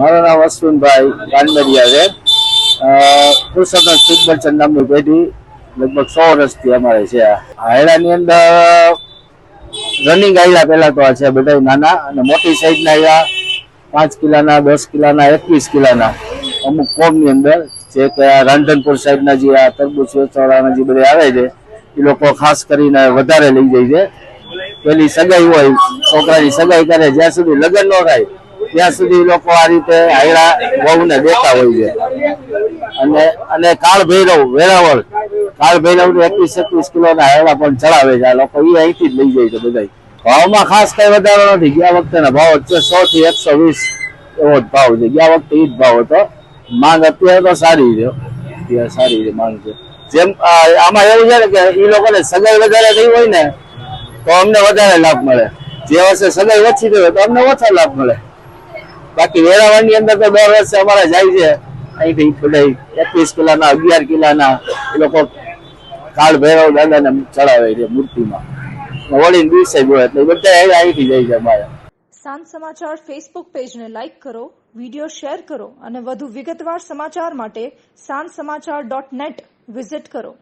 મારું નામ અશ્વિનભાઈ કાનબરિયા છે. પુરુષોત્તમ સુદર્શન નામની પેઢી. લગભગ સો વર્ષથી અમારે છે આ. હાયડાની અંદર રનિંગ આવ્યા પહેલા તો આ છે બધા નાના અને મોટી સાઈઝના આયલા. પાંચ કિલાના, દસ કિલાના, એકવીસ કિલાના અમુક કોમની અંદર. જે કે આ રાંધનપુર સાઈડના જે આ તરબૂચ વેચવાળાના જે બધા આવે છે, એ લોકો ખાસ કરીને વધારે લઈ જાય છે. પેલી સગાઈ હોય, છોકરાની સગાઈ કરે, જ્યાં સુધી લગ્ન ન થાય ત્યાં સુધી લોકો આ રીતે હાયડા વહુને દેતા હોય છે. અને અને કાળ ભૈરવ વેરાવળ. કાળ ભૈરવ એકવીસ એકવીસ કિલોના હાયડા પણ ચડાવે છે. આ લોકો એ અહીંથી જ લઈ જાય છે બધા ભાવમાં ખાસ કઈ વધારો નથી. ગયા વખતેના ભાવ છે સો થી એકસો વીસ એવો જ ભાવ છે. ગયા વખતે એ જ ભાવ હતો. માંગ અત્યારે તો સારી છે. અત્યારે સારી છે માંગ છે. જેમ આમાં એવું છે ને કે એ લોકોને સગાઈ વધારે થઈ હોય ને, તો અમને વધારે લાભ મળે. જે વર્ષે સગાઈ ઓછી થઈ હોય તો અમને ઓછા લાભ મળે. બાકી વેરાવળની અંદર તો દર વર્ષે અમારે જાય છે. અહીંથી બધા એકવીસ કિલાના, અગિયાર કિલાના, એ લોકો કાળ ભૈરવ દાદાને ચડાવે છે મૂર્તિમાં. વળીને દિવસે જોવે એટલે બધા અહીંથી જાય છે અમારે. સાંજ સમાચાર ફેસબુક પેજને લાઇક કરો વીડિયો શેર કરો અને વધુ વિગતવાર સમાચાર માટે સાંજ સમાચાર ડોટ નેટ વિઝિટ કરો.